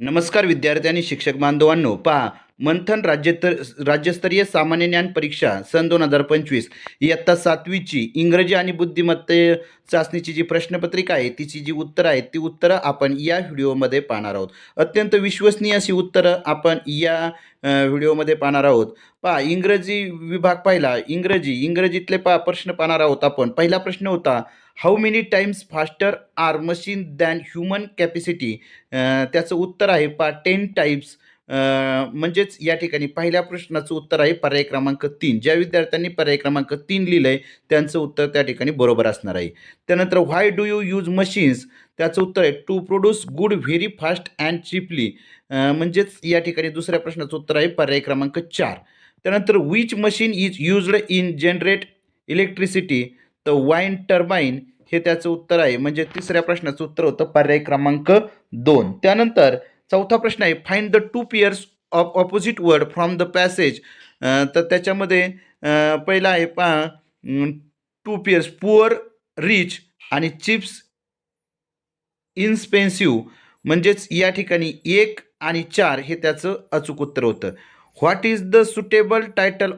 नमस्कार विद्यार्थी आणि शिक्षक बांधवांनो पहा मंथन राज्यत राज्यस्तरीय सामान्य ज्ञान परीक्षा सन दोन हजार पंचवीस. इयत्ता सातवीची इंग्रजी आणि बुद्धिमत्ते चाचणीची जी प्रश्नपत्रिका आहे तिची जी उत्तरं आहेत ती उत्तरं आपण या व्हिडिओमध्ये पाहणार आहोत. अत्यंत विश्वसनीय अशी उत्तरं आपण या व्हिडिओमध्ये पाहणार आहोत. पहा इंग्रजी विभाग पाहिला इंग्रजी इंग्रजीतले पहा प्रश्न पाहणार आहोत आपण. पहिला प्रश्न होता how many times faster are machine than human capacity त्याचं उत्तर आहे पा टेन टाईप्स म्हणजेच या ठिकाणी पहिल्या प्रश्नाचं उत्तर आहे पर्याय क्रमांक तीन. ज्या विद्यार्थ्यांनी पर्याय क्रमांक तीन लिहिलं आहे त्यांचं उत्तर त्या ठिकाणी बरोबर असणार आहे. त्यानंतर why do you use machines त्याचं उत्तर आहे to produce good very fast and cheaply म्हणजेच या ठिकाणी दुसऱ्या प्रश्नाचं उत्तर आहे पर्याय क्रमांक चार. त्यानंतर which machine is used in generate electricity तर वाईन टर्बाईन हे त्याचं उत्तर आहे. म्हणजे तिसऱ्या प्रश्नाचं उत्तर होतं पर्याय क्रमांक दोन. त्यानंतर चौथा प्रश्न आहे find the two pairs of opposite word from the passage तर त्याच्यामध्ये पहिला आहे पा टू पियर्स पुअर रिच आणि चिप्स इन्स्पेन्सिव्ह म्हणजेच या ठिकाणी एक आणि चार हे त्याचं अचूक उत्तर होतं. What is the suitable title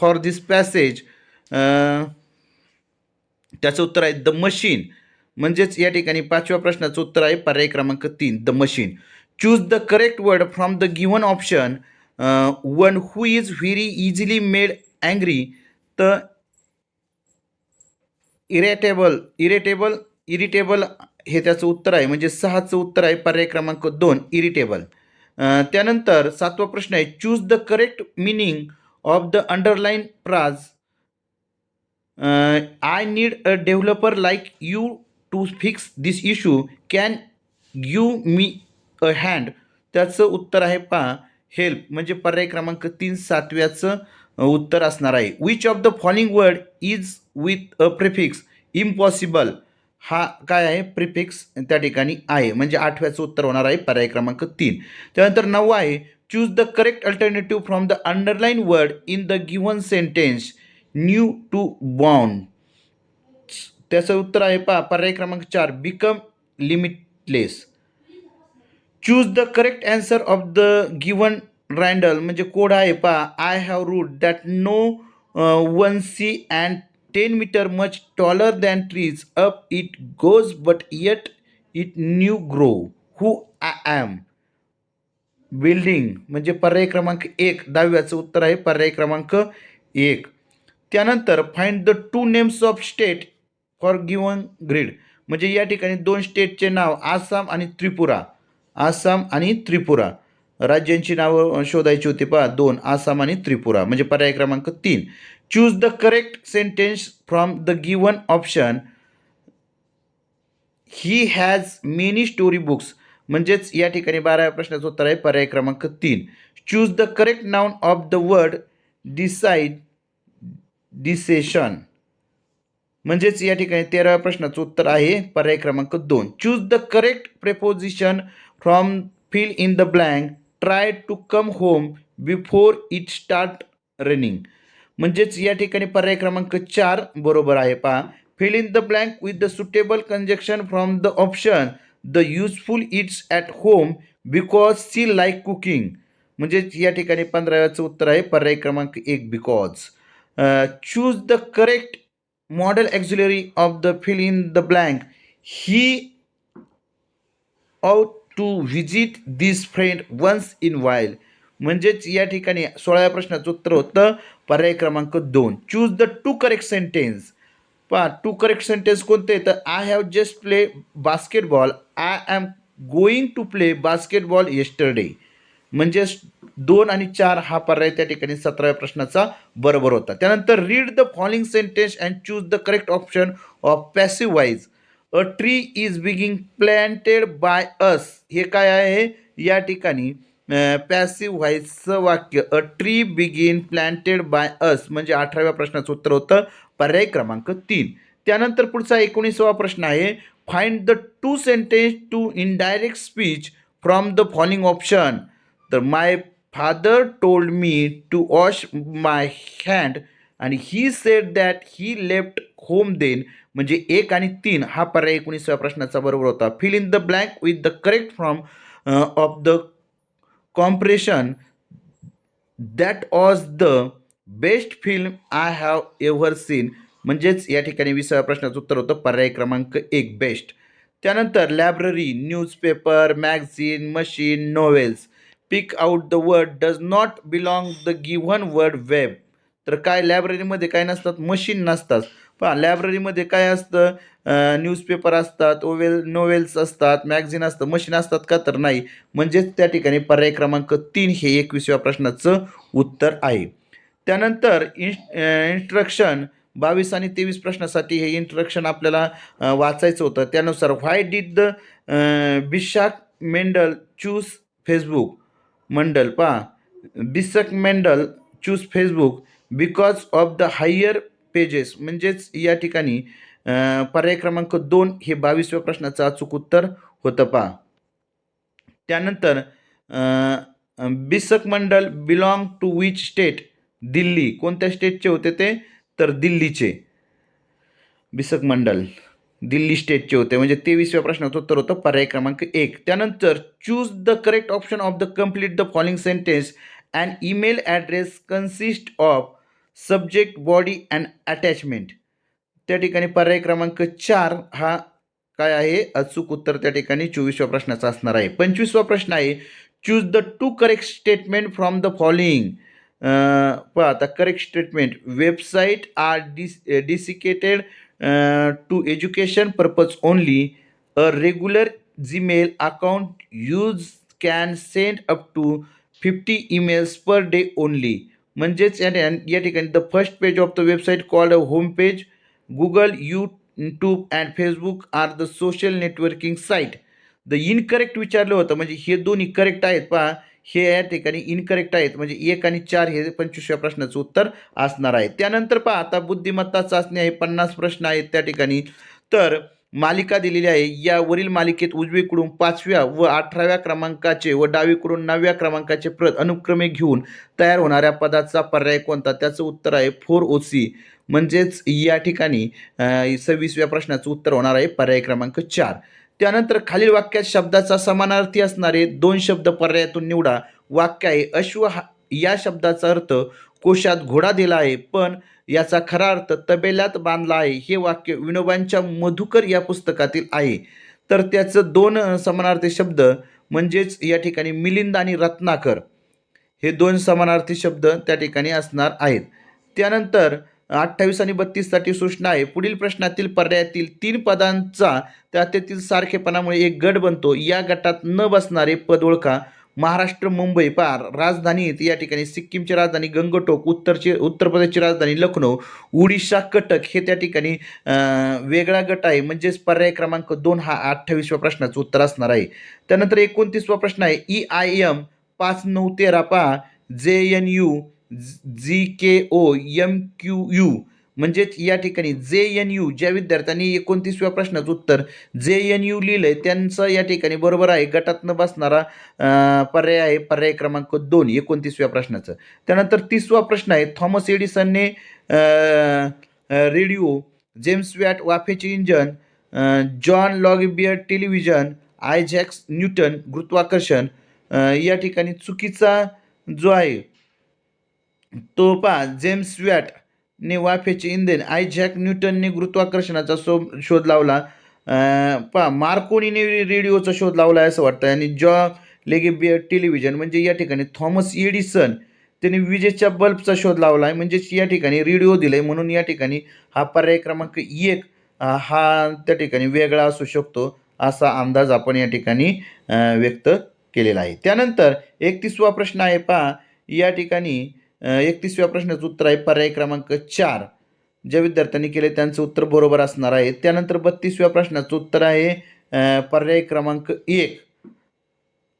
for this passage त्याचं उत्तर आहे द मशीन म्हणजेच या ठिकाणी पाचव्या प्रश्नाचं उत्तर आहे पर्याय क्रमांक तीन the machine choose the correct word from the given option one who is very easily made angry तर इरेटेबल इरेटेबल इरिटेबल हे त्याचं उत्तर आहे. म्हणजे सहाचं उत्तर आहे पर्याय क्रमांक दोन इरिटेबल त्यानंतर सातवा प्रश्न आहे choose the correct meaning of the underline phrase I need a developer like you to fix this issue can you me a hand त्याचं उत्तर आहे पा हेल्प म्हणजे पर्याय क्रमांक तीन सातव्याचं उत्तर असणार आहे. Which of the following word is with a prefix impossible हा काय आहे? प्रिफिक्स त्या ठिकाणी आहे. म्हणजे आठव्याचं उत्तर होणार आहे पर्याय क्रमांक तीन. त्यानंतर नववा आहे. Choose the correct alternative from the underline word in the given sentence new to bond त्याचं उत्तर आहे पा पर्याय क्रमांक चार become limitless choose the correct answer of the given riddle म्हणजे कोड आहे पा I have root that no one see and ten meter much taller than trees up it goes but yet it new grow who I am building म्हणजे पर्याय क्रमांक एक दहाव्याचं उत्तर आहे पर्याय क्रमांक एक. त्यानंतर find the two names of state for given grid म्हणजे या ठिकाणी दोन स्टेटचे नाव आसाम आणि त्रिपुरा. आसाम आणि त्रिपुरा. राज्यांची नावं शोधायची होती पहा. दोन आसाम आणि त्रिपुरा. म्हणजे पर्याय क्रमांक तीन. Choose the correct sentence from the given option he has many story books म्हणजेच या ठिकाणी बाराव्या प्रश्नाचं उत्तर आहे पर्याय क्रमांक तीन. Choose the correct noun of the word decide decision म्हणजेच या ठिकाणी तेराव्या प्रश्नाचं उत्तर आहे. पर्याय क्रमांक दोन. Choose the correct preposition from fill in the blank try to come home before it start running म्हणजेच या ठिकाणी पर्याय क्रमांक चार बरोबर आहे पहा. Fill in the blank with the suitable conjunction from the option the useful it's at home because she like cooking म्हणजेच या ठिकाणी पंधराव्याचं उत्तर आहे. पर्याय क्रमांक एक because choose the correct modal auxiliary of the fill in the blank he out to visit this friend once in while म्हणजेच या ठिकाणी सोळाव्या प्रश्नाचं उत्तर होतं. पर्याय क्रमांक दोन. Choose the two correct sentence पहा टू करेक्ट सेंटेन्स कोणते? तर I have just play basketball I am going to play basketball yesterday म्हणजेच दोन आणि चार हा पर्याय त्या ठिकाणी सतराव्या प्रश्नाचा बरोबर होता. त्यानंतर read the following sentence and choose the correct option of passive voice a tree is being planted by us हे काय आहे? या ठिकाणी पॅसिव्ह व्हाईजचं वाक्य अ ट्री बिगिन प्लॅन्टेड बाय अस म्हणजे अठराव्या प्रश्नाचं उत्तर होतं पर्याय क्रमांक तीन. त्यानंतर पुढचा एकोणीसावा प्रश्न आहे find the two sentence to indirect speech from the following option तर my father told me to wash my hand आणि he said that he left home then म्हणजे एक आणि तीन हा पर्याय एकोणीसाव्या प्रश्नाचा बरोबर होता. Fill in the blank with the correct from of the comparison that was the best film I have ever seen म्हणजेच या ठिकाणी विसाव्या प्रश्नाचं उत्तर होतं पर्याय क्रमांक एक बेस्ट त्यानंतर library newspaper magazine machine novels pick out the word does not belong the given word web तर काय लायब्ररीमध्ये काय नसतात? मशीन नसतात. पण लायब्ररीमध्ये काय असतं? न्यूजपेपर असतात ओवेल नोवेल्स असतात मॅगझिन असतं मशीन असतात का तर नाही. म्हणजेच त्या ठिकाणी पर्याय क्रमांक तीन हे एकविसव्या प्रश्नाचं उत्तर आहे. त्यानंतर इन्स इन्स्ट्रक्शन बावीस आणि तेवीस प्रश्नासाठी हे इंट्रडक्शन आपल्याला वाचायचं होतं. त्यानुसार why did the Bishak Mendal choose Facebook Mandal पहा. Bisak Mendal choose Facebook because of the higher pages म्हणजेच या ठिकाणी पर्याय क्रमांक दोन हे बावीसव्या प्रश्नाचं अचूक उत्तर होतं पहा. त्यानंतर Bisak Mandal belong to which state Delhi. कोणत्या स्टेटचे होते ते? तर दिल्लीचे. बिसक मंडल. दिल्ली स्टेटचे होते. म्हणजे तेवीसव्या प्रश्नाचं उत्तर होतं पर्याय क्रमांक एक. त्यानंतर choose the correct option of the complete the following sentence and email address consist of subject body and attachment त्या ठिकाणी पर्याय क्रमांक चार हा काय आहे? अचूक उत्तर त्या ठिकाणी चोवीसव्या प्रश्नाचा असणार आहे. पंचवीसवा प्रश्न आहे choose the two correct statement from the following पहा आता correct statement website are dis dedicated to education purpose only a regular Gmail account use can send up to fifty emails per day only म्हणजेच या ठिकाणी या ठिकाणी the first page of the website called a home page Google YouTube and Facebook are the social networking site the incorrect विचारलं होतं म्हणजे हे दोन्ही करेक्ट आहेत पहा. हे या ठिकाणी इनकरेक्ट आहेत. म्हणजे एक आणि चार हे पंचवीसव्या प्रश्नाचं उत्तर असणार आहे. त्यानंतर पहा आता बुद्धिमत्ता चाचणी आहे पन्नास प्रश्न आहेत त्या ठिकाणी. तर मालिका दिलेली आहे यावरील मालिकेत उजवीकडून पाचव्या व अठराव्या क्रमांकाचे व डावीकडून नवव्या क्रमांकाचे प्रत अनुक्रमे घेऊन तयार होणाऱ्या पदाचा पर्याय कोणता? त्याचं उत्तर आहे फोर ओ सी. म्हणजेच या ठिकाणी सव्वीसव्या प्रश्नाचं उत्तर होणार आहे पर्याय क्रमांक चार. त्यानंतर खालील वाक्यात शब्दाचा समानार्थी असणारे दोन शब्द पर्यायातून निवडा. वाक्य आहे अश्व हा या शब्दाचा अर्थ कोशात घोडा दिला आहे पण याचा खरा अर्थ तबेल्यात बांधला आहे. हे वाक्य विनोबांच्या मधुकर या पुस्तकातील आहे. तर त्याचं दोन समानार्थी शब्द म्हणजेच या ठिकाणी मिलिंद आणि रत्नाकर. हे दोन समानार्थी शब्द त्या ठिकाणी असणार आहेत. त्यानंतर अठ्ठावीस आणि बत्तीससाठी सूचना आहे. पुढील प्रश्नातील पर्यायातील तीन पदांचा त्या तेथील सारखेपणामुळे एक गट बनतो. या गटात न बसणारे पद ओळखा. महाराष्ट्र मुंबई पार. राजधानी या ठिकाणी सिक्कीमची राजधानी गंगटोक उत्तरची उत्तर प्रदेशची राजधानी लखनौ उडिशा कटक हे त्या ठिकाणी वेगळा गट आहे. म्हणजेच पर्याय क्रमांक दोन हा अठ्ठावीसव्या प्रश्नाचं उत्तर असणार आहे. त्यानंतर एकोणतीसवा प्रश्न आहे. ई आय एम पाच नऊ तेरा पहा. J N U G K O M Q U म्हणजेच या ठिकाणी जे एन यू ज्या विद्यार्थ्यांनी एकोणतीसव्या प्रश्नाचं उत्तर जे एन यू लिहिलं आहे त्यांचं या ठिकाणी बरोबर आहे. गटातनं बसणारा पर्याय आहे पर्याय क्रमांक दोन एकोणतीसव्या प्रश्नाचं. त्यानंतर तीसवा प्रश्न आहे थॉमस एडिसनने radio James Watt वाफेचे engine John Logie Baird television Isaacs Newton गुरुत्वाकर्षण या ठिकाणी चुकीचा जो आहे तो पहा जेम्स वॅट ने वाफेचे इंधन आयझॅक न्यूटनने गुरुत्वाकर्षणाचा शो शोध लावला. पा पहा मार्कोनीने रेडिओचा शोध लावला आहे असं वाटतं आणि जॉ लेगेबियर टेलिव्हिजन म्हणजे या ठिकाणी थॉमस एडिसन त्यांनी विजेच्या बल्बचा शोध लावला आहे. म्हणजेच या ठिकाणी रेडिओ दिला आहे म्हणून या ठिकाणी हा पर्याय क्रमांक एक हा त्या ठिकाणी वेगळा असू शकतो असा अंदाज आपण या ठिकाणी व्यक्त केलेला आहे. त्यानंतर एकतीसवा प्रश्न आहे पहा या ठिकाणी एकतीसव्या प्रश्नाचं उत्तर आहे पर्याय क्रमांक चार. ज्या विद्यार्थ्यांनी केले त्यांचं उत्तर बरोबर असणार आहे. त्यानंतर बत्तीसव्या प्रश्नाचं उत्तर आहे पर्याय क्रमांक एक.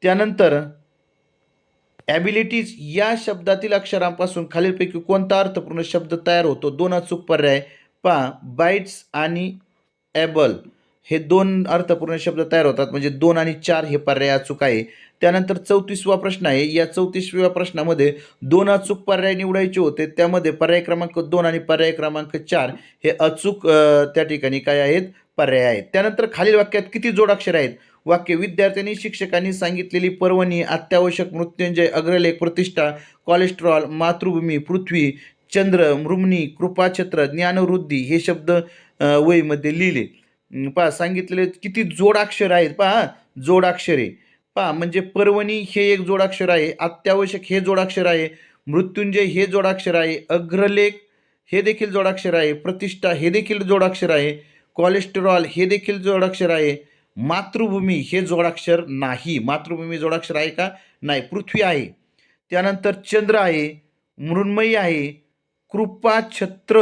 त्यानंतर ॲबिलिटीज या शब्दातील अक्षरांपासून खालीलपैकी कोणता अर्थपूर्ण शब्द तयार होतो? दोन अचूक पर्याय पा बाईट्स आणि ॲबल हे दोन अर्थपूर्ण शब्द तयार होतात. म्हणजे दोन आणि चार हे पर्याय अचूक आहे. त्यानंतर चौतीसवा प्रश्न आहे. या चौतीसव्या प्रश्नामध्ये दोन अचूक पर्याय निवडायचे होते. त्यामध्ये पर्याय क्रमांक दोन आणि पर्याय क्रमांक चार हे अचूक त्या ठिकाणी काय आहेत? पर्याय आहेत. त्यानंतर खालील वाक्यात किती जोडाक्षर आहेत? वाक्य विद्यार्थ्यांनी शिक्षकांनी सांगितलेली पर्वणी अत्यावश्यक मृत्युंजय अग्रलेख प्रतिष्ठा कोलेस्ट्रॉल मातृभूमी पृथ्वी चंद्र मृमणी कृपाछत्र ज्ञानवृद्धी हे शब्द वयमध्ये वहीमध्ये लिहिले. पहा सांगितलेले किती जोडाक्षर आहेत. पहा जोडाक्षरे पहा म्हणजे पर्वणी हे एक जोडाक्षर आहे अत्यावश्यक हे जोडाक्षर आहे मृत्युंजय हे जोडाक्षर आहे अग्रलेख हे देखील जोडाक्षर आहे प्रतिष्ठा हे देखील जोडाक्षर आहे कोलेस्टेरॉल हे देखील जोडाक्षर आहे मातृभूमी हे जोडाक्षर नाही. मातृभूमी जोडाक्षर आहे का? नाही. पृथ्वी आहे. त्यानंतर चंद्र आहे मृण्मयी आहे कृपाछत्र.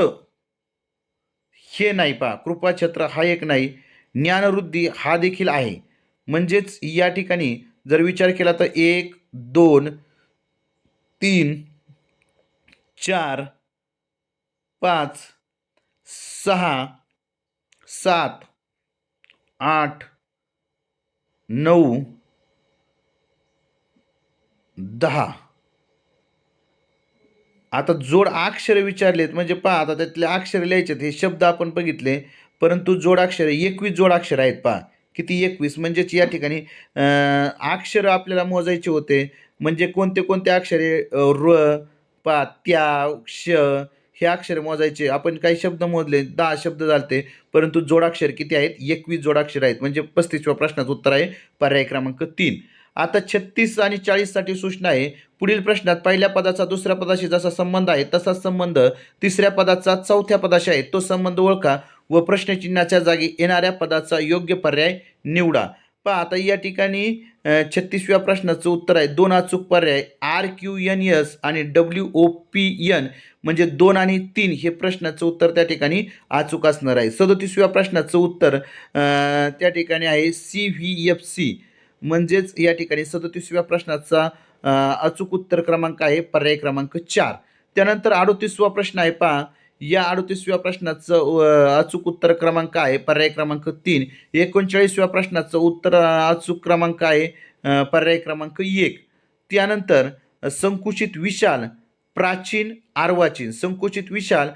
हे नाही पहा कृपाछत्र हा एक नाही. ज्ञानवृद्धी हा देखील आहे. म्हणजेच या ठिकाणी जर विचार केला तर एक दोन तीन चार पाच सहा सात आठ नऊ दहा. आता जोड अक्षर विचारलेत म्हणजे पहा आता त्यातले अक्षर लिहायचे हे शब्द आपण बघितले परंतु जोडाक्षर एकवीस जोडाक्षर आहेत पहा. किती एकवीस? म्हणजेच या ठिकाणी अक्षरं अक्षर आपल्याला मोजायचे होते. म्हणजे कोणते कोणते अक्षरे र पा त्या क्ष हे अक्षर मोजायचे. आपण काही शब्द मोजले दहा शब्द झालते. परंतु जोडाक्षर किती आहेत? एकवीस जोडाक्षर आहेत. म्हणजे पस्तीसव्या प्रश्नाचं उत्तर आहे पर्याय क्रमांक तीन. आता छत्तीस आणि चाळीससाठी सूचना आहे. पुढील प्रश्नात पहिल्या पदाचा दुसऱ्या पदाशी जसा संबंध आहे तसाच संबंध तिसऱ्या पदाचा चौथ्या पदाशी आहे. तो संबंध ओळखा. व प्रश्नचिन्हाच्या जागी येणाऱ्या पदाचा योग्य पर्याय निवडा. पहा आता या ठिकाणी छत्तीसव्या प्रश्नाचं उत्तर आहे. दोन अचूक पर्याय आर क्यू एन एस आणि डब्ल्यू ओ पी एन म्हणजे दोन आणि तीन हे प्रश्नाचं उत्तर त्या ठिकाणी अचूक असणार आहे. सदोतीसव्या प्रश्नाचं उत्तर त्या ठिकाणी आहे सी व्ही एफ सी म्हणजेच या ठिकाणी सदोतीसव्या प्रश्नाचा अचूक उत्तर क्रमांक आहे पर्याय क्रमांक चार. त्यानंतर अडोतीसवा प्रश्न आहे पहा. या अडतीसव्या प्रश्नाचं अचूक उत्तर क्रमांक आहे पर्याय क्रमांक तीन. एकोणचाळीसव्या प्रश्नाचं उत्तर अचूक क्रमांक आहे पर्याय क्रमांक एक. त्यानंतर संकुचित विशाल प्राचीन आर्वाचीन. संकुचित विशाल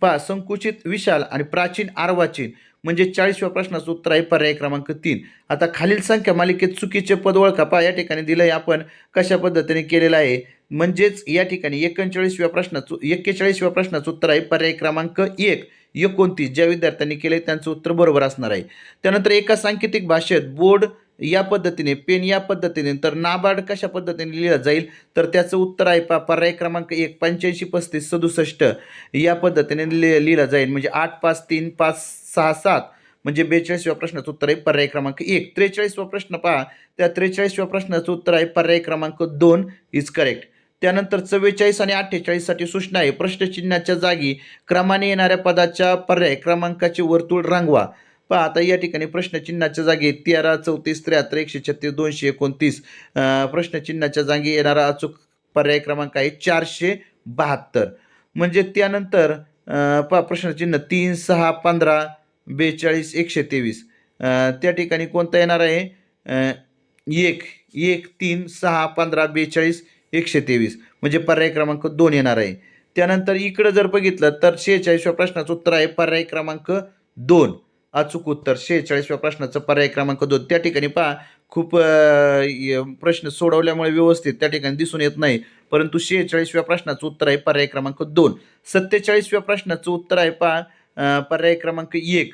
पा संकुचित विशाल आणि प्राचीन आर्वाचीन. म्हणजे चाळीसव्या प्रश्नाचं उत्तर आहे पर्याय क्रमांक तीन. आता खालील संख्या मालिकेत चुकीचे पद ओळखा. पा या ठिकाणी दिलं आहे आपण कशा पद्धतीने केलेलं आहे. म्हणजेच या ठिकाणी एकोणचाळीसव्या प्रश्नाचं एक्केचाळीसव्या प्रश्नाचं उत्तर आहे. पर्याय क्रमांक एक एकोणतीस. ज्या विद्यार्थ्यांनी केले त्यांचं उत्तर बरोबर असणार आहे. त्यानंतर एका सांकेतिक भाषेत बोर्ड या पद्धतीने पेन या पद्धतीने तर नाबार्ड कशा पद्धतीने लिहिलं जाईल? तर त्याचं उत्तर आहे पा पर्याय क्रमांक एक पंच्याऐंशी पस्तीस सदुसष्ट. या पद्धतीने लि लिहिलं जाईल. म्हणजे आठ पाच तीन पाच सहा सात. म्हणजे बेचाळीसव्या प्रश्नाचं उत्तर आहे पर्याय क्रमांक एक. त्रेचाळीसवा प्रश्न पहा. त्या त्रेचाळीसव्या प्रश्नाचं उत्तर आहे पर्याय क्रमांक दोन. इज करेक्ट त्यानंतर चव्वेचाळीस आणि अठ्ठेचाळीससाठी सूचना आहे. प्रश्नचिन्हाच्या जागी क्रमाने येणाऱ्या पदाच्या पर्याय क्रमांकाचे वर्तुळ रांगवा. पहा आता या ठिकाणी प्रश्नचिन्हाच्या जागी तेरा चौतीस त्र्याहत्तर एकशे छत्तीस दोनशे एकोणतीस प्रश्नचिन्हाच्या जागी येणारा अचूक पर्याय क्रमांक आहे चारशे बहात्तर. म्हणजे त्यानंतर पहा प्रश्नचिन्ह तीन सहा पंधरा बेचाळीस एकशे तेवीस. त्या ठिकाणी कोणता येणार आहे? एक एक तीन सहा पंधरा बेचाळीस एकशे तेवीस म्हणजे पर्याय क्रमांक दोन येणार आहे. त्यानंतर इकडं जर बघितलं तर शेहेचाळीसव्या प्रश्नाचं उत्तर आहे पर्याय क्रमांक दोन. अचूक उत्तर शेहेचाळीसव्या प्रश्नाचं पर्याय क्रमांक दोन. त्या ठिकाणी पहा खूप प्रश्न सोडवल्यामुळे व्यवस्थित त्या ठिकाणी दिसून येत नाही. परंतु शेहेचाळीसव्या प्रश्नाचं उत्तर आहे पर्याय क्रमांक दोन. सत्तेचाळीसव्या प्रश्नाचं उत्तर आहे पहा पर्याय क्रमांक एक.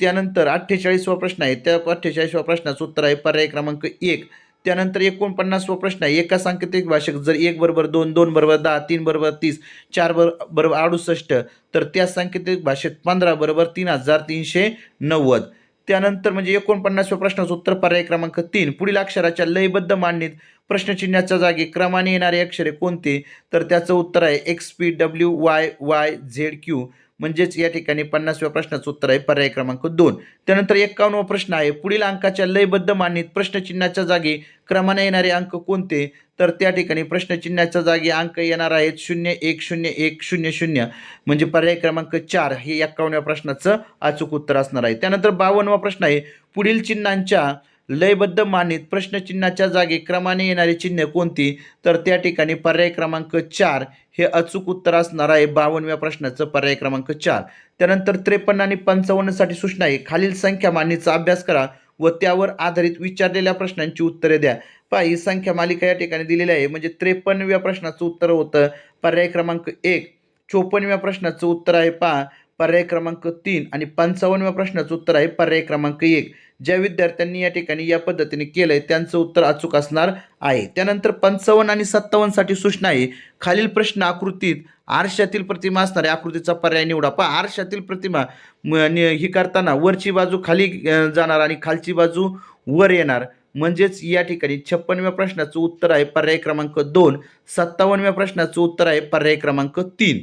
त्यानंतर अठ्ठेचाळीसवा प्रश्न आहे. त्या अठ्ठेचाळीसव्या प्रश्नाचं उत्तर आहे पर्याय क्रमांक एक. त्यानंतर एकोणपन्नासवा प्रश्न आहे. एका सांकेतिक भाषेत जर एक बरोबर दोन दोन बरोबर दहा तीन बरोबर तीस चार बर बरोबर अडुसष्ट तर त्या सांकेतिक भाषेत पंधरा बरोबर तीन हजार तीनशे नव्वद. त्यानंतर म्हणजे एकोणपन्नासव्या प्रश्नाचं उत्तर पर्याय क्रमांक तीन. पुढील अक्षराच्या लयबद्ध मांडणीत प्रश्नचिन्हाच्या जागी क्रमाने येणारे अक्षरे कोणते? तर त्याचं उत्तर आहे X P W Y Y Z Q म्हणजेच या ठिकाणी पन्नासव्या प्रश्नाचं उत्तर आहे. पर्याय क्रमांक दोन. त्यानंतर एक्कावन्नवा प्रश्न आहे. पुढील अंकाच्या लयबद्ध मांडणीत प्रश्नचिन्हाच्या जागी क्रमाने येणारे अंक कोणते? तर त्या ठिकाणी प्रश्नचिन्हाच्या जागी अंक येणार आहेत शून्य एक शून्य एक शून्य शून्य. म्हणजे पर्याय क्रमांक चार हे एक्कावन्नव्या प्रश्नाचं अचूक उत्तर असणार आहे. त्यानंतर बावन्नवा प्रश्न आहे. पुढील चिन्हांच्या लयबद्ध मानित प्रश्नचिन्हाच्या जागी क्रमाने येणारी चिन्ह कोणती? तर त्या ठिकाणी पर्याय क्रमांक चार हे अचूक उत्तर असणार आहे. बावन्नव्या प्रश्नाचं पर्याय क्रमांक चार. त्यानंतर त्रेपन्न आणि पंचावन्नसाठी सूचना आहे. खालील संख्या मांडणीचा अभ्यास करा व त्यावर आधारित विचारलेल्या प्रश्नांची उत्तरे द्या. पहा ही संख्या मालिका या ठिकाणी दिलेली आहे. म्हणजे त्रेपन्नव्या प्रश्नाचं उत्तर होतं. पर्याय क्रमांक एक. चोपन्नव्या प्रश्नाचं उत्तर आहे. पहा पर्याय क्रमांक तीन आणि पंचावन्नव्या प्रश्नाचं उत्तर आहे पर्याय क्रमांक एक. ज्या विद्यार्थ्यांनी या ठिकाणी या पद्धतीने केलं आहे त्यांचं उत्तर अचूक असणार आहे. त्यानंतर पंचावन्न आणि सत्तावन्नसाठी सूचना आहे. खालील प्रश्न आकृतीत आरशातील प्रतिमा असणाऱ्या आकृतीचा पर्याय निवडा. पहा आरशातील प्रतिमा म- नि- ही करताना वरची बाजू खाली जाणार आणि खालची बाजू वर येणार. म्हणजेच या ठिकाणी छप्पनव्या प्रश्नाचं उत्तर आहे पर्याय क्रमांक दोन सत्तावन्नव्या प्रश्नाचं उत्तर आहे पर्याय क्रमांक तीन.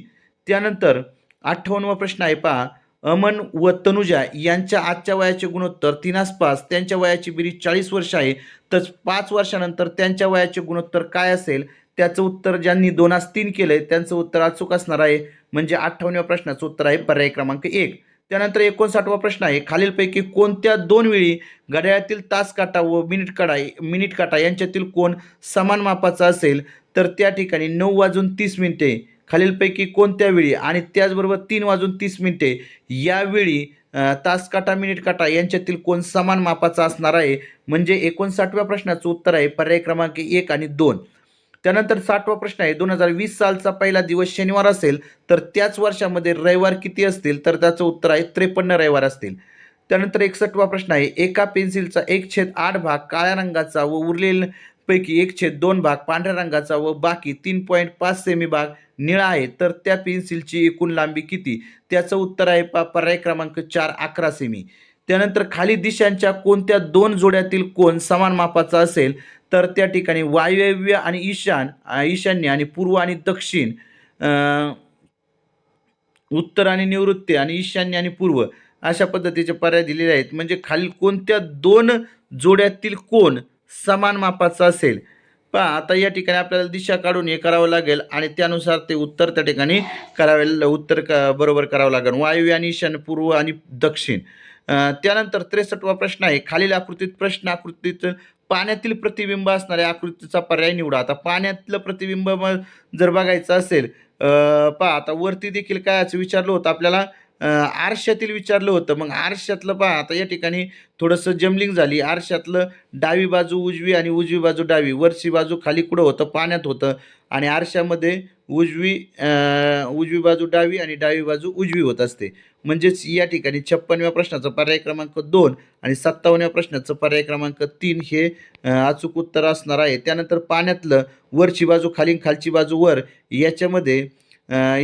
त्यानंतर अठ्ठावन्नवा प्रश्न आहे पहा. अमन व तनुजा यांच्या आजच्या वयाचे गुणोत्तर तीनास पाच त्यांच्या वयाची बेरीज चाळीस वर्ष आहे. तर पाच वर्षानंतर त्यांच्या वयाचे गुणोत्तर काय असेल? त्याचं उत्तर ज्यांनी दोनास तीन केलं आहे त्यांचं उत्तर अचूक असणार आहे. म्हणजे अठ्ठावन्नव्या प्रश्नाचं उत्तर आहे पर्याय क्रमांक एक. त्यानंतर एकोणसाठवा प्रश्न आहे खालीलपैकी कोणत्या दोन वेळी घड्याळातील तास काटा व मिनिट काटा मिनिट काटा यांच्यातील कोण समान मापाचा असेल? तर त्या ठिकाणी नऊ वाजून तीस मिनिटे खालीलपैकी कोणत्या वेळी आणि त्याचबरोबर तीन वाजून तीस मिनिटे यावेळी तास काटा मिनिट काटा यांच्यातील कोण समान मापाचा असणार आहे? म्हणजे एकोणसाठव्या प्रश्नाचं उत्तर आहे पर्याय क्रमांक एक आणि दोन. त्यानंतर साठवा प्रश्न आहे दोन हजार वीस सालचा पहिला दिवस शनिवार असेल तर त्याच वर्षामध्ये रविवार किती असतील? तर त्याचं उत्तर आहे त्रेपन्न रविवार असतील. त्यानंतर एकसष्टवा प्रश्न आहे एका पेन्सिलचा एक छेद आठ भाग काळ्या रंगाचा व उरलेला पैकी एक छेद दोन भाग पांढऱ्या रंगाचा व बाकी तीन पॉईंट पाच सेमी भाग निळा आहे. तर त्या पेन्सिलची एकूण लांबी किती? त्याचं उत्तर आहे पा पर्याय क्रमांक चार अकरा सेमी त्यानंतर खाली दिशांच्या कोणत्या दोन जोड्यातील कोण समान मापाचा असेल? तर त्या ठिकाणी वायव्य आणि ईशान ईशान्य आणि पूर्व आणि दक्षिण उत्तर आणि निवृत्ती आणि ईशान्य आणि पूर्व अशा पद्धतीचे पर्याय दिलेले आहेत. म्हणजे खालील कोणत्या दोन जोड्यातील कोण समान मापाचा असेल. पहा आता या ठिकाणी आपल्याला दिशा काढून हे करावं लागेल आणि त्यानुसार ते उत्तर त्या ठिकाणी करावे उत्तर क बरोबर करावं लागेल. वायव्य आणि ईशान पूर्व आणि दक्षिण. त्यानंतर त्रेसष्टवा प्रश्न आहे. खालील आकृतीत प्रश्न आकृतीत पाण्यातील प्रतिबिंब असणाऱ्या आकृतीचा पर्याय निवडा. आता पाण्यातलं प्रतिबिंब जर बघायचं असेल पहा आता वरती देखील काय असं विचारलं होतं आपल्याला? आरशातील विचारलं होतं. मग आरशातलं पहा आता या ठिकाणी थोडंसं जमलिंग झाली. आरशातलं डावी बाजू उजवी आणि उजवी बाजू डावी. वरची बाजू खाली कुठं होतं? पाण्यात होतं. आणि आरशामध्ये उजवी उजवी बाजू डावी आणि डावी बाजू उजवी होत असते. म्हणजेच या ठिकाणी छप्पनव्या प्रश्नाचं पर्याय क्रमांक दोन आणि सत्तावन्नव्या प्रश्नाचं पर्याय क्रमांक तीन हे अचूक उत्तर असणार आहे. त्यानंतर पाण्यातलं वरची बाजू खाली खालची बाजू वर याच्यामध्ये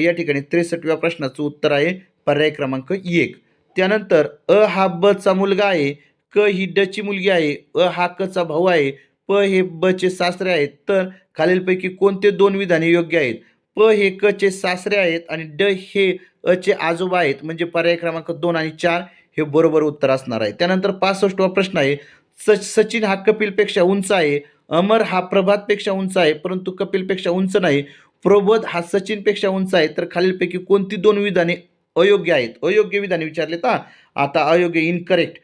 या ठिकाणी त्रेसष्टव्या प्रश्नाचं उत्तर आहे. पर्याय क्रमांक एक. त्यानंतर अ हा ब चा मुलगा आहे क ही ड ची मुलगी आहे अ हा क चा भाऊ आहे प हे ब चे सासरे आहेत तर खालीलपैकी कोणते दोन विधाने योग्य आहेत? प हे क चे सासरे आहेत आणि ड हे अ चे आजोबा आहेत म्हणजे पर्याय क्रमांक दोन आणि चार हे बरोबर उत्तर असणार आहे. त्यानंतर पासष्टवा प्रश्न आहे स सचिन हा कपिलपेक्षा उंच आहे अमर हा प्रभातपेक्षा उंच आहे परंतु कपिलपेक्षा उंच नाही प्रबोध हा सचिनपेक्षा उंच आहे तर खालीलपैकी कोणती दोन विधाने अयोग्य आहेत. अयोग्य विधाने विचारले तर आता अयोग्य इनकरेक्ट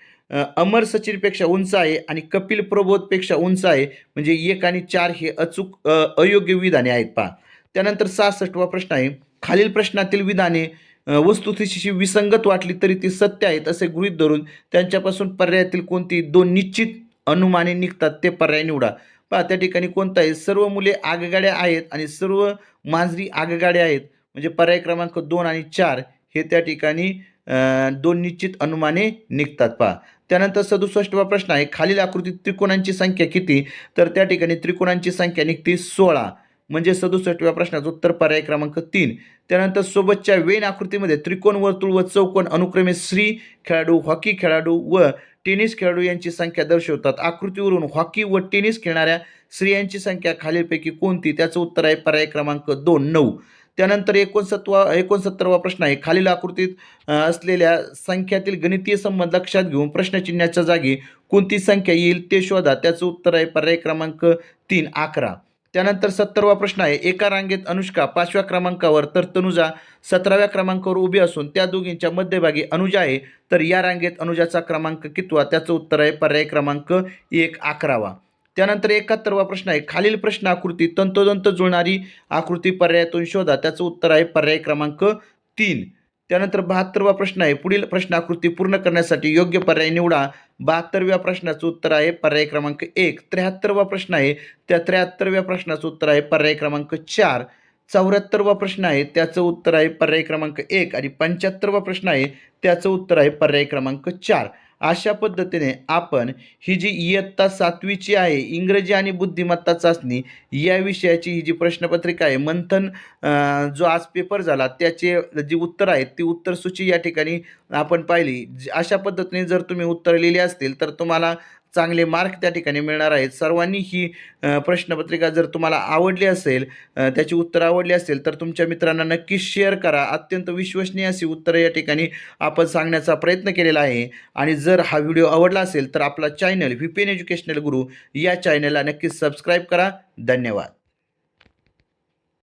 अमर सचिनपेक्षा उंच आहे आणि कपिल प्रबोधपेक्षा उंच आहे. म्हणजे एक आणि चार हे अचूक अयोग्य विधाने आहेत पहा. त्यानंतर सहासष्टवा प्रश्न आहे. खालील प्रश्नातील विधाने वस्तुस्थितीशी विसंगत वाटली तरी ती सत्य आहेत असे गृहीत धरून त्यांच्यापासून पर्यायातील कोणती दोन निश्चित अनुमाने निघतात ते पर्याय निवडा. पहा त्या ठिकाणी कोणता आहे? सर्व मुले आगगाड्या आहेत आणि सर्व मांजरी आगगाड्या आहेत. म्हणजे पर्याय क्रमांक दोन आणि चार हे त्या ठिकाणी दोन निश्चित अनुमाने निघतात पहा. त्यानंतर सदुसष्टवा प्रश्न आहे खालील आकृतीत त्रिकोणांची संख्या किती? तर त्या ठिकाणी त्रिकोणांची संख्या निघते सोळा. म्हणजे सदुसष्टव्या प्रश्नाचं उत्तर पर्याय क्रमांक तीन. त्यानंतर सोबतच्या वेन आकृतीमध्ये त्रिकोण वर्तुळ व चौकोन अनुक्रमे स्त्री खेळाडू हॉकी खेळाडू व टेनिस खेळाडू यांची संख्या दर्शवतात. आकृतीवरून हॉकी व टेनिस खेळणाऱ्या स्त्रियांची संख्या खालीलपैकी कोणती? त्याचं उत्तर आहे पर्याय क्रमांक दोन नऊ. त्यानंतर एकोणसत्वा एकोणसत्तरवा प्रश्न आहे. खालील आकृतीत असलेल्या संख्यातील गणितीय संबंध लक्षात घेऊन प्रश्नचिन्हाच्या जागी कोणती संख्या येईल ते शोधा. त्याचं उत्तर आहे पर्याय क्रमांक तीन अकरा. त्यानंतर सत्तरवा प्रश्न आहे. एका रांगेत अनुष्का पाचव्या क्रमांकावर तर तनुजा सतराव्या क्रमांकावर उभी असून त्या दोघींच्या मध्यभागी अनुजा आहे. तर या रांगेत अनुजाचा क्रमांक कितवा? त्याचं उत्तर आहे पर्याय क्रमांक एक अकरावा. त्यानंतर एकाहत्तरवा प्रश्न आहे. खालील प्रश्न आकृती तंतोतंत जुळणारी आकृती पर्यायातून शोधा. त्याचं उत्तर आहे पर्याय क्रमांक तीन. त्यानंतर बहात्तरवा प्रश्न आहे. पुढील प्रश्न आकृती पूर्ण करण्यासाठी योग्य पर्याय निवडा. बहात्तरव्या प्रश्नाचं उत्तर आहे पर्याय क्रमांक एक. त्र्याहत्तरवा प्रश्न आहे. त्या त्र्याहत्तरव्या प्रश्नाचं उत्तर आहे पर्याय क्रमांक चार. चौऱ्याहत्तरवा प्रश्न आहे. त्याचं उत्तर आहे पर्याय क्रमांक एक. आणि पंच्याहत्तरवा प्रश्न आहे. त्याचं उत्तर आहे पर्याय क्रमांक चार. अशा पद्धतीने आपण ही जी इयत्ता सातवीची आहे इंग्रजी आणि बुद्धिमत्ता चाचणी या विषयाची ही जी प्रश्नपत्रिका आहे मंथन जो आज पेपर झाला त्याचे जी उत्तर आहेत ती उत्तर सूची या ठिकाणी आपण पाहिली. ज- अशा पद्धतीने जर तुम्ही उत्तर लिहिली असतील तर तुम्हाला चांगले मार्क त्या ठिकाणी मिळणार आहेत. सर्वांनी ही प्रश्नपत्रिका जर तुम्हाला आवडली असेल त्याची उत्तरं आवडली असेल तर तुमच्या मित्रांना नक्कीच शेअर करा. अत्यंत विश्वसनीय अशी उत्तरं या ठिकाणी आपण सांगण्याचा प्रयत्न केलेला आहे. आणि जर हा व्हिडिओ आवडला असेल तर आपला channel V P N educational Guru या चॅनलला नक्कीच सबस्क्राईब करा. धन्यवाद.